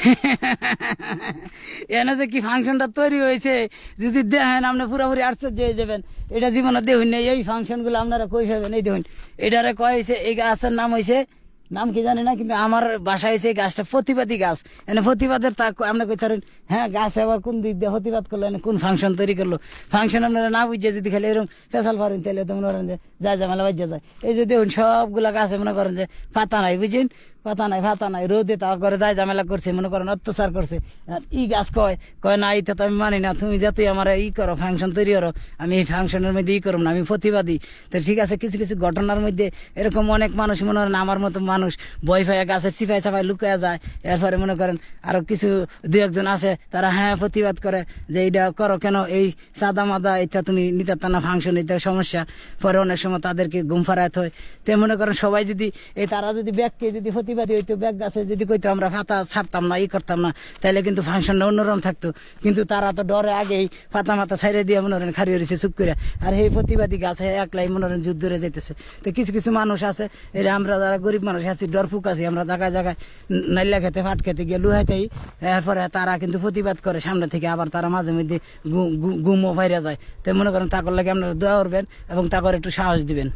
এনে যে কি ফাংশনটা তৈরি হয়েছে, যদি দেখেন আপনি পুরোপুরি আশ্চর্য হয়ে যাবেন। এটা জীবনে দেখুন নেই, এই ফাংশনগুলো আপনারা কই পাবেন? এই দেখুন, এটারে কয় হয়েছে? এই গাছের নাম হয়েছে, নাম কি জানি না, কিন্তু আমার বাসায় এই গাছটা, প্রতিবাদী গাছ। এনে প্রতিবাদের তা আমরা কই থারেন হ্যাঁ গাছ আবার কোন দিক দিয়ে প্রতিবাদ করল, এনে কোন ফাংশন তৈরি করল? ফাংশন আপনারা না বুঝে যদি খালি এরকম পেশাল পারেন, তাহলে তো মনে করেন যে যা ঝামেলা বাজ্যা যায়। এই যে দেখুন, সবগুলা গাছে মনে করেন যে পাতা নাই, বুঝছেন? পাতা নাই ফাতা নাই, রোদে তার ঘরে যায় ঝামেলা করছে, মনে করেন অত্যাচার করছে। আর ই গাছ কয় কয় না, এটা তো আমি মানি না, তুমি যতই আমার ই করো ফাংশন তৈরি করো, আমি এই ফাংশনের মধ্যে ই করব না, আমি প্রতিবাদী। তো ঠিক আছে, কিছু কিছু ঘটনার মধ্যে এরকম অনেক মানুষ, মনে করেন আমার মতো মানুষ বই ফাইয়া গাছের চিপাই চাপাই লুকায়া যায়। এরপরে মনে করেন আরও কিছু দু একজন আছে, তারা হ্যাঁ প্রতিবাদ করে যে এইটা করো কেন, এই সাদা মাদা, এটা তুমি নিতে না ফাংশন এটা সমস্যা। পরে অনেক সময় তাদেরকে ঘুম ফারাইতে হয়। তো মনে করেন সবাই যদি, এই তারা যদি ব্যাগকে যদি প্রতিবাদী হইতো, ব্যাগ গাছে যদি কইতো আমরা ফাতা ছাড়তাম না, ই করতাম না তাহলে কিন্তু ফাংশনটা অন্যরকম থাকতো। কিন্তু তারা তো ডরে আগেই ফাতা মাথা ছাইড়ে দিয়ে মনে করেন খারিয়ে রয়েছে চুপ করে আর এই প্রতিবাদী গাছ একলাই মনে করেন যুদ্ধ ধরে যেতেছে তো কিছু কিছু মানুষ আছে এটা আমরা যারা গরিব মানুষ আছি, ডরফুক আছি, আমরা জায়গায় জায়গায় নাইলা খেতে ফাট খেতে গিয়ে লুহাইতেই এরপরে তারা কিন্তু প্রতিবাদ করে, সামনে থেকে আবার তারা মাঝে মধ্যে গুমও ফাইরা যায়। তো মনে করেন তাকর লাগে আপনারা দোয়া করবেন এবং তাকর একটু সাহস দিবেন।